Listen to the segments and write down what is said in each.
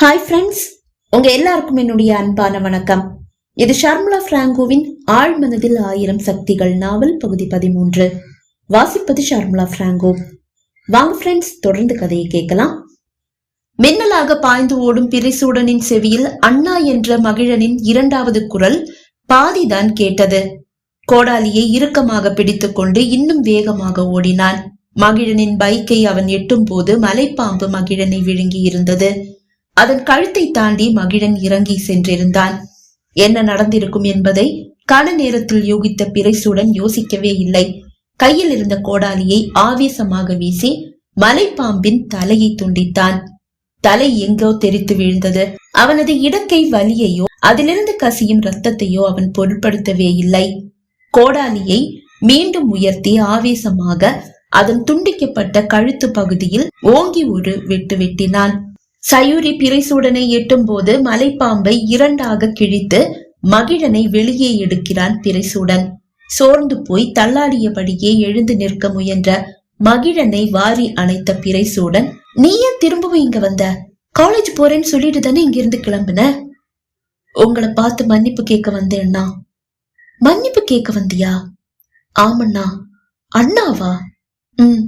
Hi friends உங்க எல்லாருக்கும் என்னுடைய அன்பான வணக்கம். இது ஷர்மிளா பிராங்கோவின் ஆழ்மனதில் ஆயிரம் சக்திகள் நாவல் பகுதி பதிமூன்று. வாசிப்பது ஷர்மிளா பிராங்கோ. வாங்க ஃப்ரெண்ட்ஸ் தொடர்ந்து கதையை கேட்கலாம். மின்னலாக பாய்ந்து ஓடும் பிரிசூடனின் செவியில் அண்ணா என்ற மகிழனின் இரண்டாவது குரல் பாதிதான் கேட்டது. கோடாலியை இறுக்கமாக பிடித்துக்கொண்டு இன்னும் வேகமாக ஓடினான். மகிழனின் பைக்கை அவன் எட்டும் போது மலைப்பாம்பு மகிழனை விழுங்கி இருந்தது அதன் கழுத்தை தாண்டி மகிழன் இறங்கி சென்றிருந்தான். என்ன நடந்திருக்கும் என்பதை கன நேரத்தில் யோகித்த பிறைசூடன் யோசிக்கவே இல்லை. கையில் இருந்த கோடாலியை ஆவேசமாக வீசி மலைப்பாம்பின் தலையை துண்டித்தான். தலை எங்கோ தெரித்து வீழ்ந்தது. அவனது இடக்கை வலியையோ அதிலிருந்து கசியும் ரத்தத்தையோ அவன் பொருட்படுத்தவே இல்லை. கோடாலியை மீண்டும் உயர்த்தி ஆவேசமாக அதன் துண்டிக்கப்பட்ட கழுத்து பகுதியில் ஓங்கி ஒரு வெட்டு வெட்டினான். சயூரி பிறைசூடனை எட்டும் போது மலைப்பாம்பை இரண்டாக கிழித்து மகிழனை வெளியே எடுக்கிறான் பிறைசூடன் சோர்ந்து போய் தள்ளாடியபடியே எழுந்து நிற்க முயன்ற மகிழனை வாரி அணைத்த பிறைசூடன் நீ ஏன் திரும்பவும் இங்க வந்த? காலேஜ் போறேன்னு சொல்லிட்டு தானே இங்க இருந்து கிளம்புன? உங்களை பார்த்து மன்னிப்பு கேட்க வந்தேன்னா மன்னிப்பு கேட்க வந்தியா? ஆமண்ணா அண்ணாவா? ம்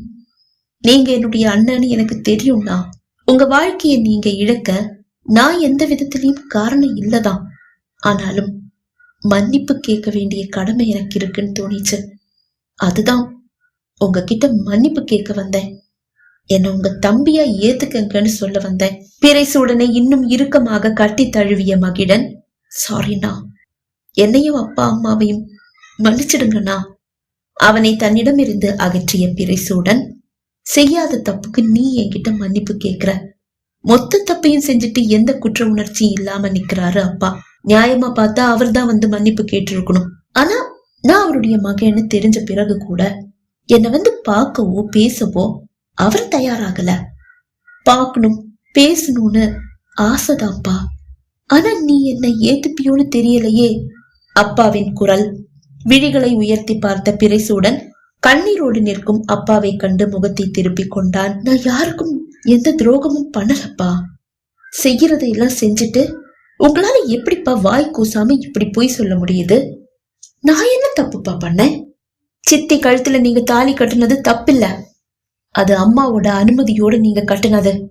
நீங்க என்னுடைய அண்ணன்னு எனக்கு தெரியும்ண்ணா. உங்க வாழ்க்கையை நீங்க இழக்க நான் எந்த விதத்திலையும் காரணம் இல்லதான். ஆனாலும் மன்னிப்பு கேட்க வேண்டிய கடமை எனக்கு இருக்குன்னு தோணிச்சு. அதுதான் உங்ககிட்ட மன்னிப்பு கேட்க வந்தேன். என்ன உங்க தம்பியா ஏத்துக்கங்கன்னு சொல்ல வந்தேன். பிறைசூடனை இன்னும் இறுக்கமாக கட்டி தழுவிய மகிழன் சாரிண்ணா என்னையும் அப்பா அம்மாவையும் மன்னிச்சிடுங்கண்ணா. அவனை தன்னிடமிருந்து அகற்றிய பிறைசூடன் செய்யாத தப்புக்கு நீ என்கிட்ட மன்னிப்பு கேக்குற? மொத்த தப்பையும் செஞ்சுட்டு எந்த குற்ற உணர்ச்சியும் இல்லாம நிக்கிறாரு அப்பா. நியாயமா பார்த்தா அவர் தான் வந்து மன்னிப்பு கேட்டிருக்கணும். ஆனா நான் அவருடைய மகன்னு தெரிஞ்ச பிறகு கூட என்னை வந்து பார்க்கவோ பேசவோ அவர் தயாராகல. பார்க்கணும் பேசணும்னு ஆசைதான்ப்பா. ஆனா நீ என்னை ஏத்துப்பியோன்னு தெரியலையே. அப்பாவின் குரல் விழிகளை உயர்த்தி பார்த்த பிறைசூடன் கண்ணீரோடு நிற்கும் அப்பாவை கண்டு முகத்தை திருப்பிக் கொண்டான். நான் யாருக்கும் எந்த துரோகமும் பண்ணலப்பா. செய்யறதையெல்லாம் செஞ்சுட்டு உங்களால எப்படிப்பா வாய் கூசாம இப்படி போய் சொல்ல முடியுது? நான் என்ன தப்புப்பா பண்ணேன்? சித்தி கழுத்துல நீங்க தாலி கட்டுனது தப்பில்ல. அது அம்மாவோட அனுமதியோட நீங்க கட்டுனது.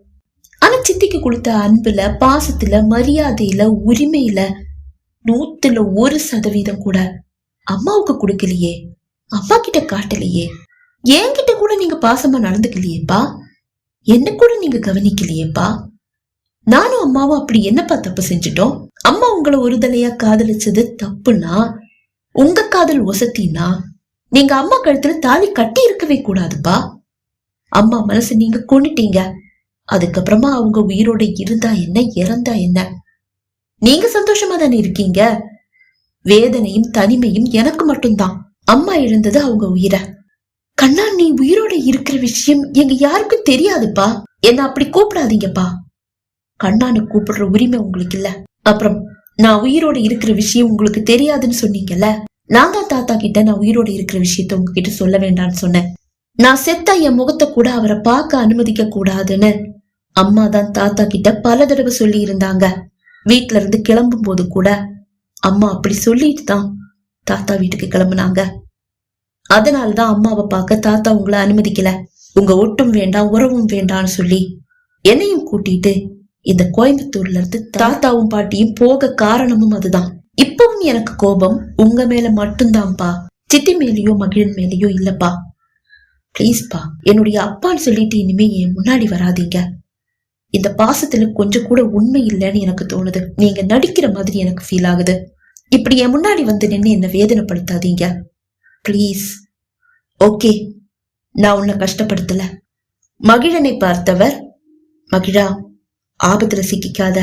ஆனா சித்திக்கு கொடுத்த அன்புல பாசத்துல மரியாதையில உரிமையில நூத்துல ஒரு சதவீதம் கூட அம்மாவுக்கு கொடுக்கலையே. அப்பா கிட்ட காட்டலையே. என்கிட்ட கூட நீங்க பாசமா நடந்துக்கலையேப்பா. என்ன கூட நீங்க கவனிக்கலையேப்பா. நானும் அம்மாவும் அப்படி என்னப்பா தப்பு செஞ்சுட்டோம்? அம்மா உங்களை ஒரு தலையா காதலிச்சது தப்புனா உங்க காதல் ஒசத்தினா நீங்க அம்மா கழுத்துல தாலி கட்டி இருக்கவே கூடாதுப்பா. அம்மா மனசு நீங்க கொண்டுட்டீங்க அதுக்கப்புறமா அவங்க உயிரோட இருந்தா என்ன இறந்தா என்ன? நீங்க சந்தோஷமா தானே இருக்கீங்க? வேதனையும் தனிமையும் எனக்கு மட்டும்தான். அம்மா இழந்தது அவங்க உயிரை. கண்ணா நீ உயிரோட இருக்கிற விஷயம் எங்க யாருக்கும் தெரியாதுப்பா. என்ன அப்படி கூப்பிடாதீங்கப்பா. கண்ணான்னு கூப்பிடுற உரிமை உங்களுக்கு இல்ல. அப்புறம் நான் உயிரோட இருக்கிற விஷயம் உங்களுக்கு தெரியாதுன்னு சொன்னீங்கல்ல? நான் தான் தாத்தா கிட்ட நான் உயிரோட இருக்கிற விஷயத்த உங்ககிட்ட சொல்ல வேண்டாம்னு சொன்னேன். நான் செத்தா என் முகத்தை கூட அவரை பார்க்க அனுமதிக்க கூடாதுன்னு. அம்மா தான் தாத்தா கிட்ட பல தடவை சொல்லி இருந்தாங்க வீட்ல இருந்து கிளம்பும் போது கூட அம்மா அப்படி சொல்லிட்டு தான் தாத்தா வீட்டுக்கு கிளம்புனாங்க. அதனால்தான் அம்மாவை பார்க்க தாத்தா உங்களை அனுமதிக்கல. உங்க ஒட்டும் வேண்டாம் உறவும் வேண்டாம்னு சொல்லி என்னையும் கூட்டிட்டு இந்த கோயம்புத்தூர்ல இருந்து தாத்தாவும் பாட்டியும் போக காரணமும் அதுதான். இப்பவும் எனக்கு கோபம் உங்க மேல மட்டும்தான்ப்பா. சித்தி மேலேயோ மகிழன் மேலேயோ இல்லப்பா. ப்ளீஸ்ப்பா என்னுடைய அப்பான்னு சொல்லிட்டு இனிமே என் முன்னாடி வராதீங்க. இந்த பாசத்துல கொஞ்சம் கூட உண்மை இல்லைன்னு எனக்கு தோணுது. நீங்க நடிக்கிற மாதிரி எனக்கு ஃபீல் ஆகுது. இப்படி என் முன்னாடி வந்து நின்று என்ன வேதனைப்படுத்தாதீங்க. ப்ளீஸ் ஓகே நான் உன்னை கஷ்டப்படுத்தல. மகிழனை பார்த்தவர் மகிழா ஆபத்துல சிக்கிக்காத.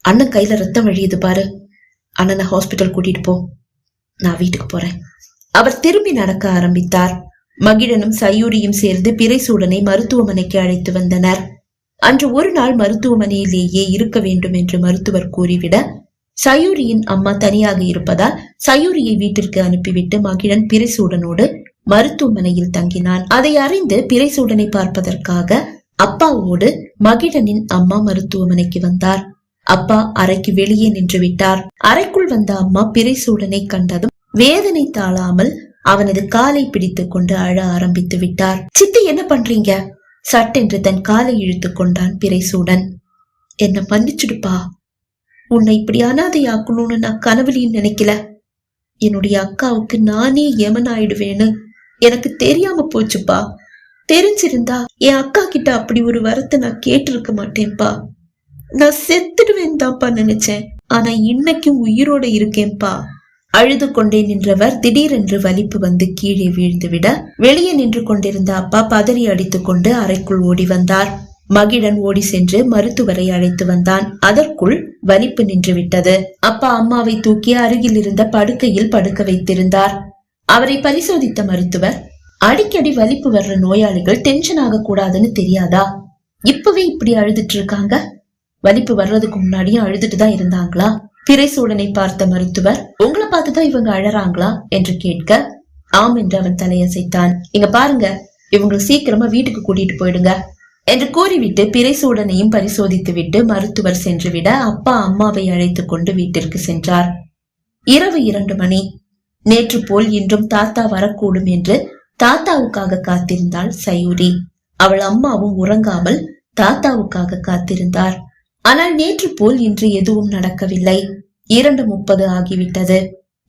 அண்ணன் கையில ரத்தம் வழியுது பாரு. அண்ணனை ஹாஸ்பிட்டல் கூட்டிட்டு போ. நான் வீட்டுக்கு போறேன். அவர் திரும்பி நடக்க ஆரம்பித்தார். மகிழனும் சயூரியும் சேர்ந்து பிறைசூடனை மருத்துவமனைக்கு அழைத்து வந்தனர். அன்று ஒரு நாள் மருத்துவமனையிலேயே இருக்க வேண்டும் என்று மருத்துவர் கூறிவிட சயூரியின் அம்மா தனியாக இருப்பதால் சயூரியை வீட்டிற்கு அனுப்பிவிட்டு மகிழன் பிரிசூடனோடு மருத்துவமனையில் தங்கினான். அதை அறிந்து பிறைசூடனை பார்ப்பதற்காக அப்பாவோடு மகிழனின் அம்மா மருத்துவமனைக்கு வந்தார். அப்பா அறைக்கு வெளியே நின்று விட்டார். அறைக்குள் வந்த அம்மா பிறைசூடனை கண்டதும் வேதனை தாழாமல் அவனது காலை பிடித்துக் கொண்டு அழ ஆரம்பித்து விட்டார். சித்தி என்ன பண்றீங்க? சட்டென்று தன் காலை இழுத்துக் கொண்டான் பிறைசூடன் என்ன மன்னிச்சுடுப்பா. உன்னை இப்படி அனாதையாக்கணும்னு நான் கனவுலையும் நினைக்கல. என்னுடைய அக்காவுக்கு நானே யமன் ஆயிடுவேன்னு எனக்கு தெரியாம போச்சுப்பா. தெரிஞ்சிருந்தா என் அக்கா கிட்ட அப்படி ஒரு வரத்தை நான் கேட்டிருக்க மாட்டேன்ப்பா நான் செத்துடுவேன் தான்ப்பா நினைச்சேன். ஆனா இன்னைக்கும் உயிரோட இருக்கேன்ப்பா அழுது கொண்டே நின்றவர் திடீரென்று வலிப்பு வந்து கீழே வீழ்ந்துவிட வெளியே நின்று கொண்டிருந்த அப்பா பதறி அடித்துக் கொண்டு அறைக்குள் ஓடி வந்தார். மகிழன் ஓடி சென்று மருத்துவரை அழைத்து வந்தான். அதற்குள் வலிப்பு நின்று விட்டது அப்பா அம்மாவை தூக்கி அருகில் இருந்த படுக்கையில் படுக்க வைத்திருந்தார். அவரை பரிசோதித்த மருத்துவர் அடிக்கடி வலிப்பு வர்ற நோயாளிகள் டென்ஷன் ஆக கூடாதுன்னு தெரியாதா? இப்பவே இப்படி அழுதுட்டு இருக்காங்க வலிப்பு வர்றதுக்கு முன்னாடியும் அழுதுட்டு தான் இருந்தாங்களா? பிறைசூடனை பார்த்த மருத்துவர் உங்களை பார்த்துதான் இவங்க அழறாங்களா? என்று கேட்க ஆம் என்று அவன் தலையசைத்தான். இங்க பாருங்க இவங்களை சீக்கிரமா வீட்டுக்கு கூட்டிட்டு போயிடுங்க. என்று கூறிவிட்டு பிறைசூடனையும் பரிசோதித்து விட்டு மருத்துவர் சென்றுவிட அப்பா அம்மாவை அழைத்துக் கொண்டு வீட்டிற்கு சென்றார். இரவு இரண்டு மணி. நேற்று போல் இன்றும் தாத்தா வரக்கூடும் என்று தாத்தாவுக்காக காத்திருந்தாள் சயூரி. அவள் அம்மாவும் உறங்காமல் தாத்தாவுக்காக காத்திருந்தார். ஆனால் நேற்று போல் இன்று எதுவும் நடக்கவில்லை. இரண்டு முப்பது ஆகிவிட்டது.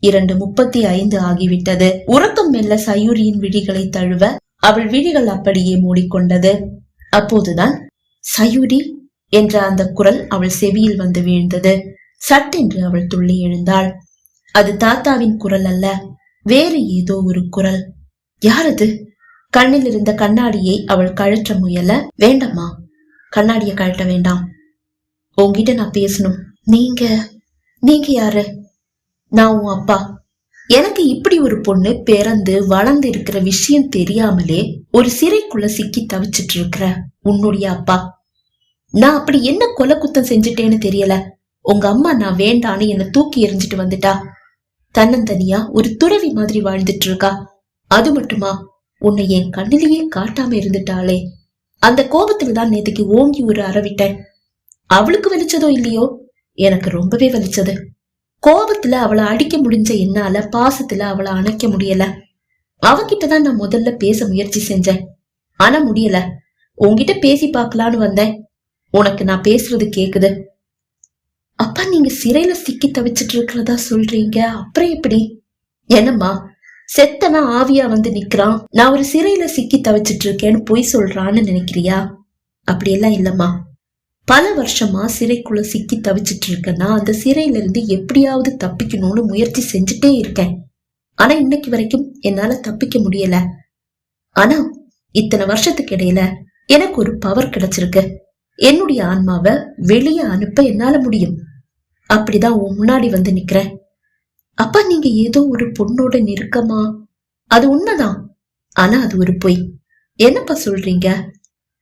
இரண்டு முப்பத்தி ஐந்து ஆகிவிட்டது. உறக்கம் மெல்ல சயூரியின் விழிகளை தழுவ அவள் விழிகள் அப்படியே மூடிக்கொண்டது. அப்போதுதான் சயூரி என்ற அந்த குரல் அவள் செவியில் வந்து வீழ்ந்தது. சட்டென்று அவள் துள்ளி எழுந்தாள். அது தாத்தாவின் குரல் அல்ல வேறு ஏதோ ஒரு குரல். யாரது? கண்ணில் இருந்த கண்ணாடியை அவள் கழற்ற முயல வேண்டாமா கண்ணாடியை கழட்ட வேண்டாம். உங்ககிட்ட நான் பேசணும். நீங்க நீங்க யாரு? நான் உன் அப்பா. எனக்கு இப்படி ஒரு பொண்ணு பிறந்து வளர்ந்து இருக்கிற விஷயம் தெரியாமலே ஒரு சிறைக்குள்ள சிக்கி தவிச்சிட்டு இருக்கிற உன்னுடைய அப்பா. நான் அப்படி என்ன கொலை குத்தம் செஞ்சுட்டேன்னு தெரியல. உங்க அம்மா நான் வேண்டான்னு என்ன தூக்கி எறிஞ்சிட்டு வந்துட்டா. தன்னந்தனியா ஒரு துறவி மாதிரி வாழ்ந்துட்டு இருக்கா. அது மட்டுமா? உன்னை என் கண்ணிலேயே காட்டாம இருந்துட்டாளே. அந்த கோபத்துல தான் நேத்துக்கு ஓங்கி ஒரு அறவிட்டேன் அவளுக்கு வலிச்சதோ இல்லையோ? எனக்கு ரொம்பவே வலிச்சது. கோபத்துல அவளை அடிக்க முடிஞ்ச என்னால பாசத்துல அவளை அணைக்க முடியல. அவகிட்டதான் நான் முதல்ல பேச முயற்சி செஞ்சேன். ஆனா முடியல. உன்கிட்ட பேசி பார்க்கலான்னு வந்தேன். உனக்கு நான் பேசுறது கேக்குது. அப்பா நீங்க சிறையில சிக்கி தவிச்சிட்டு இருக்கிறதா சொல்றீங்க? அப்புறம் எப்படி? என்னம்மா செத்தவன் ஆவியா வந்து நிக்கிறான். நான் ஒரு சிறையில சிக்கி தவிச்சிட்டு இருக்கேன்னு பொய் சொல்றான்னு நினைக்கிறியா? அப்படியெல்லாம் இல்லம்மா. பல வருஷமா சிறைக்குள்ள சிக்கி தவிச்சிட்டு இருக்கேன்னா அந்த சிறையில இருந்து எப்படியாவது தப்பிக்கணும்னு முயற்சி செஞ்சுட்டே இருக்கேன். ஆனா இன்னைக்கு வரைக்கும் என்னால தப்பிக்க முடியல. ஆனா இத்தனை வருஷத்துக்கு இடையில எனக்கு ஒரு பவர் கிடைச்சிருக்கு. என்னுடைய ஆன்மாவை வெளியே அனுப்ப என்னால முடியும்? அப்படிதான் உன் முன்னாடி வந்து நிக்கிறேன். அப்பா நீங்க ஏதோ ஒரு பொண்ணோட நெருக்கமா? அது உண்மைதான். ஆனா அது ஒரு பொய். என்னப்பா சொல்றீங்க?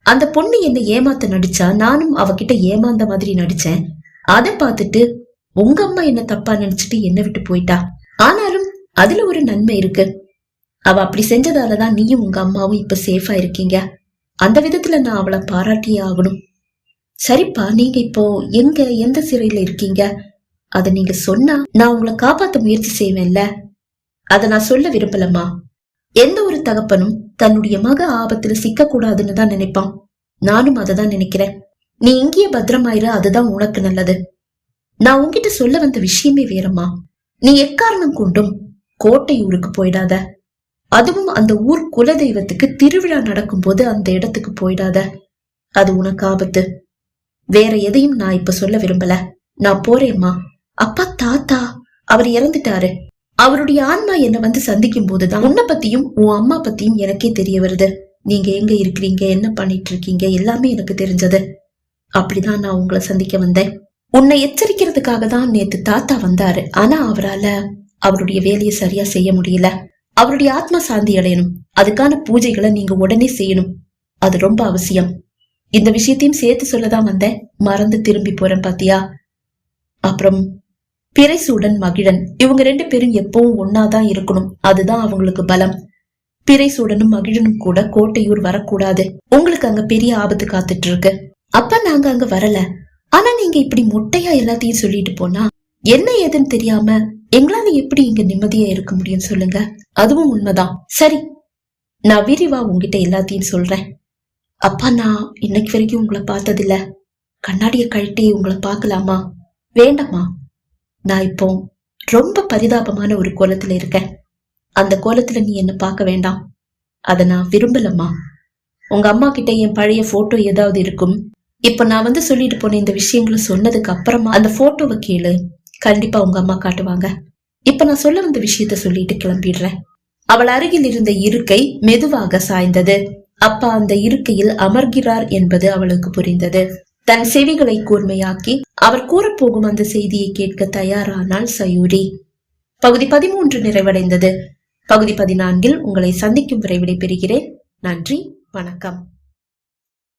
அந்த பொண்ணு என்ன ஏமாத்த நடிச்சா நானும் அவகிட்ட ஏமாந்த மாதிரி நடிச்சேன். அதை பார்த்துட்டு உங்க அம்மா என்ன தப்பா நினைச்சிட்டு என்ன விட்டு போயிட்டா? ஆனாலும் அதுல ஒரு நன்மை இருக்கு. அவ அப்படி செஞ்சதாலதான் நீயும் உங்க அம்மாவும் இப்ப சேஃபா இருக்கீங்க. அந்த விதத்துல நான் அவளை பாராட்டியே ஆகணும். சரிப்பா நீங்க இப்போ எங்க எந்த சிறையில இருக்கீங்க? அத நீங்க சொன்னா நான் உங்களை காப்பாத்த முயற்சி செய்வேன்ல. அத நான் சொல்ல விரும்பலம்மா. எந்த ஒரு தகப்பனும் தன்னுடைய மக ஆபத்துல சிக்கக்கூடாதுன்னு தான் நினைப்பான். நானும் அதை தான் நினைக்கிறேன். நீ இங்கேயே பத்திரமாயிரு அதுதான் உனக்கு நல்லது. நான் உன்கிட்ட சொல்ல வந்த விஷயமே வேறம்மா. நீ எக்காரணம் கொண்டும் கோட்டையூருக்கு போயிடாத. அதுவும் அந்த ஊர் குலதெய்வத்துக்கு திருவிழா நடக்கும்போது அந்த இடத்துக்கு போயிடாத. அது உனக்கு ஆபத்து. வேற எதையும் நான் இப்ப சொல்ல விரும்பல. நான் போறேம்மா. அப்பா தாத்தா அவர் இறந்துட்டாரு. அவருடைய ஆன்மா என்ன வந்து சந்திக்கும் போதுதான் உன்னை பத்தியும் உன் அம்மா பத்தியும் எனக்கே தெரிய வருது. நீங்க எங்க இருக்கிறீங்க? என்ன பண்ணிட்டு இருக்கீங்க? எல்லாமே எனக்கு தெரிஞ்சது. அப்படிதான் நான் உங்களை சந்திக்க வந்தேன். உன்னை எச்சரிக்கிறதுக்காக தான் நேத்து தாத்தா வந்தாரு. ஆனா அவரால அவருடைய வேலையை சரியா செய்ய முடியல. அவருடைய ஆத்மா சாந்தி அடையணும். அதுக்கான பூஜைகளை நீங்க உடனே செய்யணும். அது ரொம்ப அவசியம். இந்த விஷயத்தையும் சேர்த்து சொல்லதான் வந்தேன். மறந்து திரும்பி போறேன் பாத்தியா? அப்புறம் பிறைசூடன் மகிழன். இவங்க ரெண்டு பேரும் எப்பவும் ஒன்னாதான் இருக்கணும். அதுதான் அவங்களுக்கு பலம். பிறைசூடனும் மகிழனும் கூட கோட்டையூர் வரக்கூடாது. உங்களுக்கு அங்க பெரிய ஆபத்து காத்துட்டு இருக்கு அப்ப நாங்க அங்க வரல. ஆனா நீங்க இப்படி மொட்டையா எல்லாத்தையும் சொல்லிட்டு போனா என்ன ஏதுன்னு தெரியாம எங்களால எப்படி இங்க நிம்மதியா இருக்க முடியும் சொல்லுங்க. அதுவும் உண்மைதான். சரி நான் விரிவா உங்ககிட்ட எல்லாத்தையும் சொல்றேன். அப்பா நான் இன்னைக்கு வரைக்கும் உங்களை பார்த்ததில்ல. கண்ணாடிய கழட்டி உங்களை பார்க்கலாமா? வேண்டாமா? நான் இப்போ ரொம்ப பரிதாபமான ஒரு கோலத்துல இருக்கேன். அந்த கோலத்துல நீ என்ன பார்க்க வேண்டாம். அதை நான் விரும்பலம்மா. உங்க அம்மா கிட்ட என் பழைய போட்டோ ஏதாவது இருக்கும்? இப்ப நான் வந்து சொல்லிட்டு போன இந்த விஷயங்களை சொன்னதுக்கு அப்புறமா அந்த போட்டோவை கேளு. கண்டிப்பா உங்க அம்மா காட்டுவாங்க. இப்ப நான் சொல்ல வந்த விஷயத்த சொல்லிட்டு கிளம்பிடுறேன். அவள் அருகில் இருந்த இருக்கை மெதுவாக சாய்ந்தது. அப்பா அந்த இருக்கையில் அமர்கிறார் என்பது அவளுக்கு புரிந்தது. தன் செவிகளை கூர்மையாக்கி அவர் கூறப்போகும் அந்த செய்தியை கேட்க தயாரானால் சயூரி. பகுதி பதிமூன்று நிறைவடைந்தது. பகுதி பதினான்கில் உங்களை சந்திக்கும் வரை விடைபெறுகிறேன். நன்றி. வணக்கம்.